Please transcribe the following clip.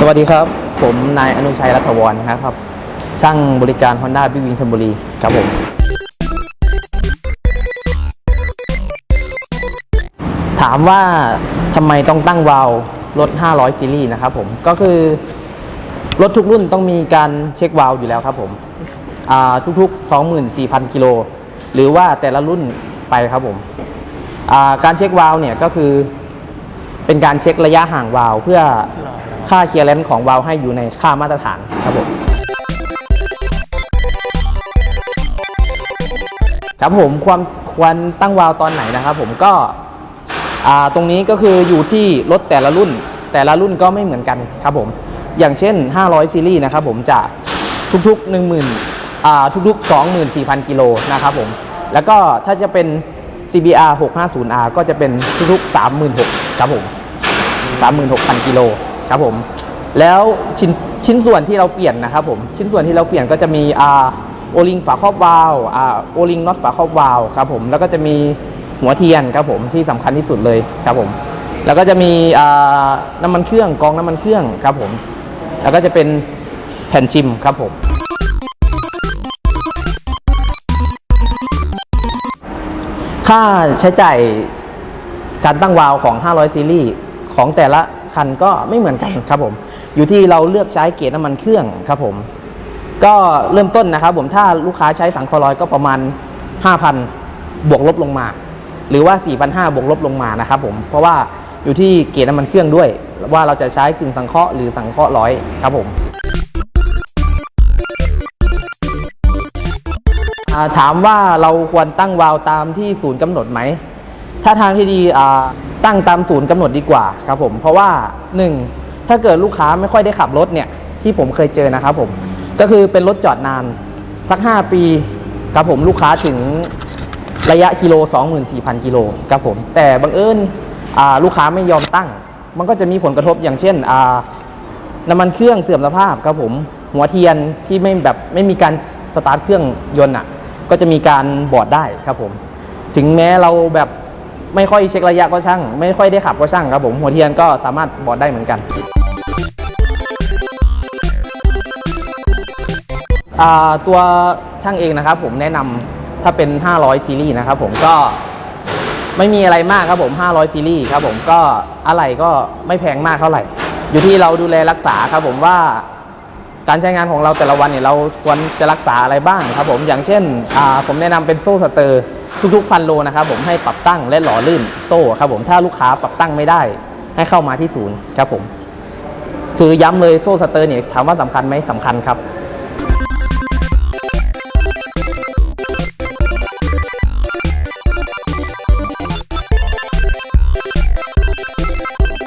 สวัสดีครับ ผมนายอนุชัยรัตวรนะครับ ช่างบริการ Honda บิ๊กวิงชลบุรีครับผม ถามว่าทำไมต้องตั้งวาล์วรถ 500 ซีรีส์นะครับผมก็คือ รถทุกรุ่นต้องมีการเช็ควาล์วอยู่แล้วครับผมทุกๆ 24,000 กิโล หรือว่าแต่ละรุ่นไปครับผมการเช็ควาล์วเนี่ยก็คือเป็นการเช็คระยะห่างวาล์วเพื่อ ค่าเคลียร์เลนส์ของวาล์วให้อยู่ในค่ามาตรฐานครับผมครับผมความควรตั้งวาล์วตอนไหนนะครับผมก็อ่าตรงนี้ก็คืออยู่ที่รถแต่ละรุ่น แต่ละรุ่นก็ไม่เหมือนกันครับผมอย่างเช่น 500 ซีรีส์นะครับผมจะทุกๆ 10,000อ่าทุกๆ 24,000 กิโลนะครับผมแล้วก็ถ้าจะเป็น CBR 650R ก็จะเป็นทุกๆ 36,000ครับผม36,000 กิโล ครับผมแล้วชิ้นชิ้นส่วนที่เราเปลี่ยนนะครับผมชิ้นส่วนที่เราเปลี่ยนก็จะมีอ่าโอลิงฝาครอบวาล์วอ่าโอลิงน็อตฝาครอบวาล์วครับผมแล้วก็จะมีหัวเทียนครับผมที่สำคัญที่สุดเลยครับผมแล้วก็จะมีอ่าน้ำมันเครื่องกรองน้ำมันเครื่องครับผมแล้วก็จะเป็นแผ่นชิมครับผมค่าใช้จ่ายการตั้งวาล์วของ 500 ซีรีส์ของแต่ละ คันก็ไม่เหมือนกันครับผม อยู่ที่เราเลือกใช้เกรดน้ำมันเครื่องครับผม ก็เริ่มต้นนะครับผมถ้าลูกค้าใช้สังเคราะห์ร้อยก็ประมาณ 5,000 บวกลบลงมา หรือว่า 4,500 บวกลบลงมานะครับผม เพราะว่าอยู่ที่เกรดน้ำมันเครื่องด้วย ว่าเราจะใช้กึ่งสังเคราะห์หรือสังเคราะห์ร้อยครับผมถามว่าเราควรตั้งวาล์วตามที่ศูนย์กำหนดไหม ถ้าทางที่ดีตั้งตามศูนย์กำหนดดีกว่าครับผมเพราะว่า 1. ถ้าเกิดลูกค้าไม่ค่อยได้ขับรถเนี่ยที่ผมเคยเจอนะครับผมก็คือเป็นรถจอดนานสัก 5 ปีครับผมลูกค้าถึงระยะกิโล 24,000 กิโลครับผมแต่บังเอิญลูกค้าไม่ยอมตั้ง มันก็จะมีผลกระทบอย่างเช่นน้ำมันเครื่องเสื่อมสภาพครับผมหัวเทียนที่ไม่แบบไม่มีการสตาร์ทเครื่องยนต์อะก็จะมีการบอดได้ครับผม ถึงแม้เราแบบ ไม่ค่อยเช็คระยะก็ช่าง ไม่ค่อยได้ขับก็ช่างครับผมหัวเทียนก็สามารถบอดได้เหมือนกันตัวช่างเองนะครับผมแนะนำถ้าเป็น 500 ซีรีส์นะครับผมก็ไม่มีอะไรมากครับผม 500 ซีรีส์ครับผมก็อะไรก็ไม่แพงมากเท่าไหร่ อยู่ที่เราดูแลรักษาครับผมว่าการใช้งานของเราแต่ละวันเนี่ยเราควรจะรักษาอะไรบ้างครับผมอย่างเช่นผมแนะนำเป็นโซ่สเตอร์ ทุกๆพันโลนะครับผมให้ปรับตั้งและหล่อลื่นโซ่ครับผมถ้าลูกค้าปรับตั้งไม่ได้ ให้เข้ามาที่ศูนย์ครับผมคือย้ำเลยโซ่สเตอร์เนี่ยถามว่าสำคัญไหมสำคัญครับ